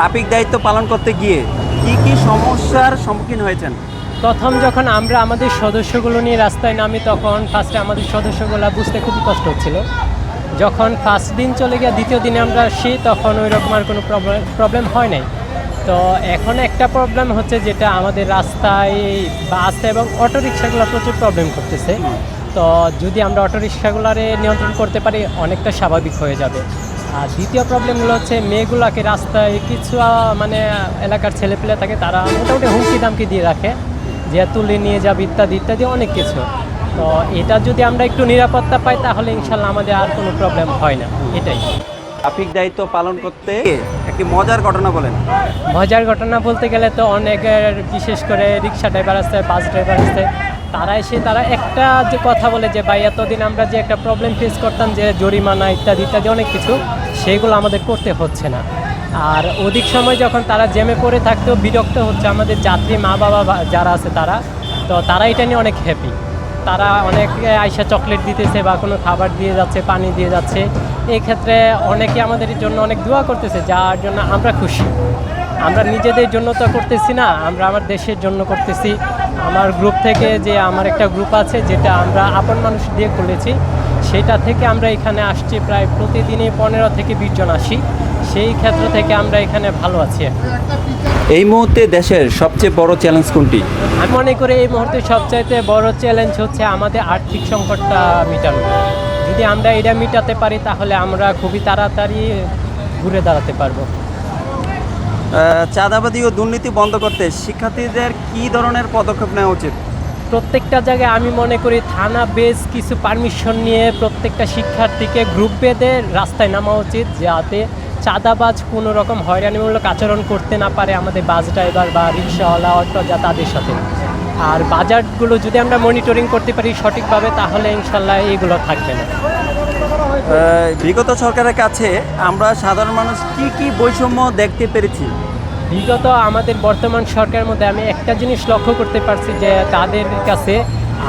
Traffic দায়িত্ব পালন করতে গিয়ে কি কি সমস্যার সম্মুখীন হয়েছেন? প্রথম যখন আমরা আমাদের সদস্যগুলো নিয়ে রাস্তায় নামি তখন ফার্স্টে আমাদের সদস্যগুলো বুঝতে খুবই কষ্ট হচ্ছিল। যখন ফার্স্ট দিন চলে গিয়ে দ্বিতীয় দিনে আমরা আসি তখন ওই রকম আর কোনো প্রবলেম প্রবলেম হয় নাই। তো এখন একটা প্রবলেম হচ্ছে যেটা আমাদের রাস্তায় বাস এবং অটো রিক্সাগুলো প্রচুর প্রবলেম করতেছে। তো যদি আমরা অটো রিক্সাগুলারে নিয়ন্ত্রণ করতে পারি অনেকটা স্বাভাবিক হয়ে যাবে। আর দ্বিতীয় প্রবলেমগুলো হচ্ছে মেয়েগুলোকে রাস্তায় কিছু মানে এলাকার ছেলেপেলে থাকে তারা মোটামুটি হুমকি দামকি দিয়ে রাখে যে তুলে নিয়ে যাবে ইত্যাদি ইত্যাদি অনেক কিছু। তো এটা যদি আমরা একটু নিরাপত্তা পাই তাহলে ইনশাল্লাহ আমাদের আর কোনো প্রবলেম হয় না। এটাই। ট্রাফিক দায়িত্ব পালন করতে একটি মজার ঘটনা বলেন। মজার ঘটনা বলতে গেলে তো অনেকের বিশেষ করে রিক্সা ড্রাইভার আছে বাস ড্রাইভার আছে তারা এসে, তারা একটা যে কথা বলে যে, ভাই, এতদিন আমরা যে একটা প্রবলেম ফেস করতাম যে জরিমানা ইত্যাদি ইত্যাদি অনেক কিছু সেইগুলো আমাদের করতে হচ্ছে না। আর অধিক সময় যখন তারা জেমে পড়ে থাকতেও বিরক্ত হচ্ছে আমাদের যাত্রী মা বাবা যারা আছে তারা, তো তারা এটা নিয়ে অনেক হ্যাপি তারা অনেক আইসা চকলেট দিতেছে বা কোনো খাবার দিয়ে যাচ্ছে, পানি দিয়ে যাচ্ছে। এই ক্ষেত্রে অনেকে আমাদের জন্য অনেক দোয়া করতেছে, যার জন্য আমরা খুশি। আমরা নিজেদের জন্য তো করতেছি না, আমরা আমার দেশের জন্য করতেছি। আমার গ্রুপ থেকে যে আমার একটা গ্রুপ আছে যেটা আমরা আপন মানুষ দিয়ে খুলেছি সেটা থেকে আমরা এখানে আসছি প্রায় প্রতিদিনই পনেরো থেকে বিশ জন আসি। সেই ক্ষেত্র থেকে আমরা এখানে ভালো আছি। এই মুহূর্তে দেশের সবচেয়ে বড় চ্যালেঞ্জ কোনটি? আমি মনে করি এই মুহূর্তে সবচাইতে বড় চ্যালেঞ্জ হচ্ছে আমাদের আর্থিক সংকটটা মেটানো। যদি আমরা এটা মেটাতে পারি তাহলে আমরা খুবই তাড়াতাড়ি ঘুরে দাঁড়াতে পারব। চাঁদাবাদি ও দুর্নীতি বন্ধ করতে শিক্ষার্থীদের কি ধরনের পদক্ষেপ নেওয়া উচিত? প্রত্যেকটা জায়গায় আমি মনে করি থানা বেস কিছু পারমিশন নিয়ে প্রত্যেকটা শিক্ষার্থীকে গ্রুপ বেঁধে রাস্তায় নামা উচিত যাতে চাঁদাবাজ কোনো রকম হয়রানিমূলক আচরণ করতে না পারে আমাদের বাস ড্রাইভার বা রিক্সাওয়ালা, অটো যা তাদের সাথে। আর বাজারগুলো যদি আমরা মনিটরিং করতে পারি সঠিকভাবে, তাহলে ইনশাল্লাহ এগুলো থাকবে না। বিগত সরকারের কাছে আমরা সাধারণ মানুষ কি কি বৈষম্য দেখতে পেরেছি? বিগত আমাদের বর্তমান সরকারের মধ্যে আমি একটা জিনিস লক্ষ্য করতে পারছি যে তাদের কাছে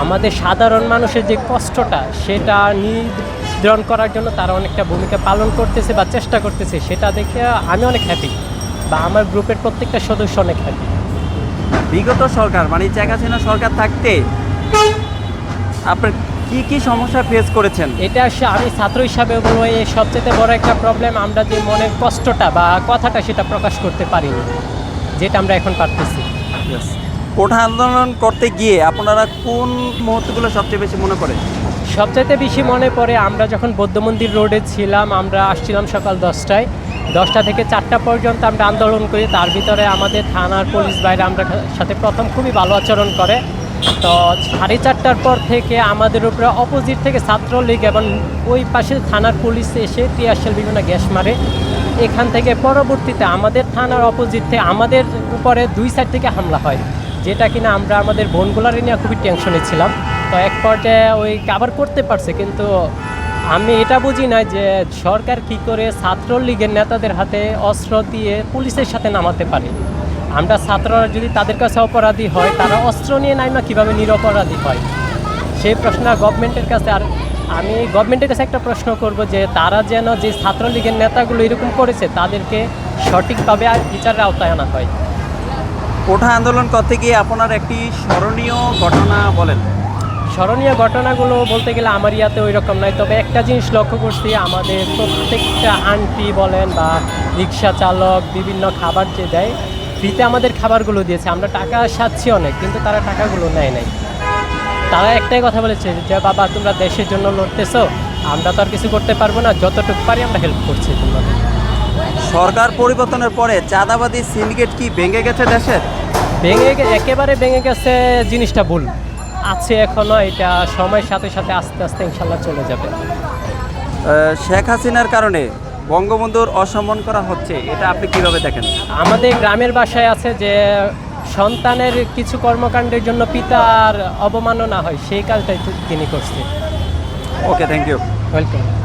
আমাদের সাধারণ মানুষের যে কষ্টটা সেটা নির্ধারণ করার জন্য তারা অনেকটা ভূমিকা পালন করতেছে বা চেষ্টা করতেছে সেটা দেখে আমি অনেক হ্যাপি বা আমার গ্রুপের প্রত্যেকটা সদস্য অনেক হ্যাপি বিগত সরকার মানে শেখ হাসিনা সরকার থাকতে আপনার কি কি সমস্যা ফেস করেছেন? এটা আসলে আমি ছাত্র হিসাবে বলব এই সবচেয়ে বড় একটা প্রবলেম আমরা যে মনের কষ্টটা বা কথাটা সেটা প্রকাশ করতে পারিনি যেটা আমরা এখন পারতেছি। কোঠা আন্দোলন করতে গিয়ে আপনারা কোন মুহূর্তগুলো সবচেয়ে বেশি মনে পড়ে? সবচাইতে বেশি মনে পড়ে আমরা যখন বৌদ্ধ মন্দির রোডে ছিলাম আমরা আসছিলাম সকাল দশটায়। দশটা থেকে চারটা পর্যন্ত আমরা আন্দোলন করি তার ভিতরে আমাদের থানার পুলিশ বাইরে আমরা সাথে প্রথম খুবই ভালো আচরণ করে। তো সাড়ে চারটার পর থেকে আমাদের উপরে অপোজিট থেকে ছাত্রলীগ এবং ওই পাশে থানার পুলিশ এসে টিয়ারশেল বিভিন্ন গ্যাস মারে। এখান থেকে পরবর্তীতে আমাদের থানার অপোজিট আমাদের উপরে দুই সাইড থেকে হামলা হয়, যেটা কিনা আমরা আমাদের বোনগুলারে নিয়ে খুবই টেনশনে ছিলাম। তো এক পর্যায়ে ওই কাভার করতে পারছে, কিন্তু আমি এটা বুঝি না যে সরকার কি করে ছাত্রলীগের নেতাদের হাতে অস্ত্র দিয়ে পুলিশের সাথে নামাতে পারে। আমরা ছাত্ররা যদি তাদের কাছে অপরাধী হয় তারা অস্ত্র নিয়ে নাইমা কীভাবে নিরপরাধী হয়? সেই প্রশ্ন গভর্নমেন্টের কাছে আর আমি গভর্নমেন্টের কাছে একটা প্রশ্ন করব যে তারা যেন যে ছাত্রলীগের নেতাগুলো এরকম করেছে তাদেরকে সঠিকভাবে আর বিচারের আওতায় আনা হয়। কোঠা আন্দোলন করতে গিয়ে আপনার একটি স্মরণীয় ঘটনা বলেন। স্মরণীয় ঘটনাগুলো বলতে গেলে আমার ইয়াতে ওই রকম নয় তবে একটা জিনিস লক্ষ্য করছি আমাদের প্রত্যেকটা আন্টি বলেন বা রিক্সা চালক বিভিন্ন খাবার যে দেয় ফ্রিতে আমাদের খাবারগুলো দিয়েছে আমরা টাকা সাচ্ছি অনেক কিন্তু তারা টাকাগুলো নেয় নাই। তারা একটাই কথা বলেছে যে বাবা তোমরা দেশের জন্য লড়তেছো আমরা তো আর কিছু করতে পারব না যতটুকু পারি আমরা হেল্প করছি তোমাদের। সরকার পরিবর্তনের পরে চাঁদাবাদী সিন্ডিকেট কি ভেঙে গেছে দেশের ভেঙে একেবারে ভেঙে গেছে জিনিসটা ভুল। আছে এখনও এটা সময়ের সাথে সাথে আস্তে আস্তে ইনশাল্লাহ চলে যাবে। শেখ হাসিনার কারণে বঙ্গবন্ধুর অসম্মান করা হচ্ছে এটা আপনি কীভাবে দেখেন? আমাদের গ্রামের বাসায় আছে যে সন্তানের কিছু কর্মকাণ্ডের জন্য পিতা পিতার অবমাননা হয় সেই কাজটাই তিনি করছে ওকে থ্যাংক ইউ ওয়েলকাম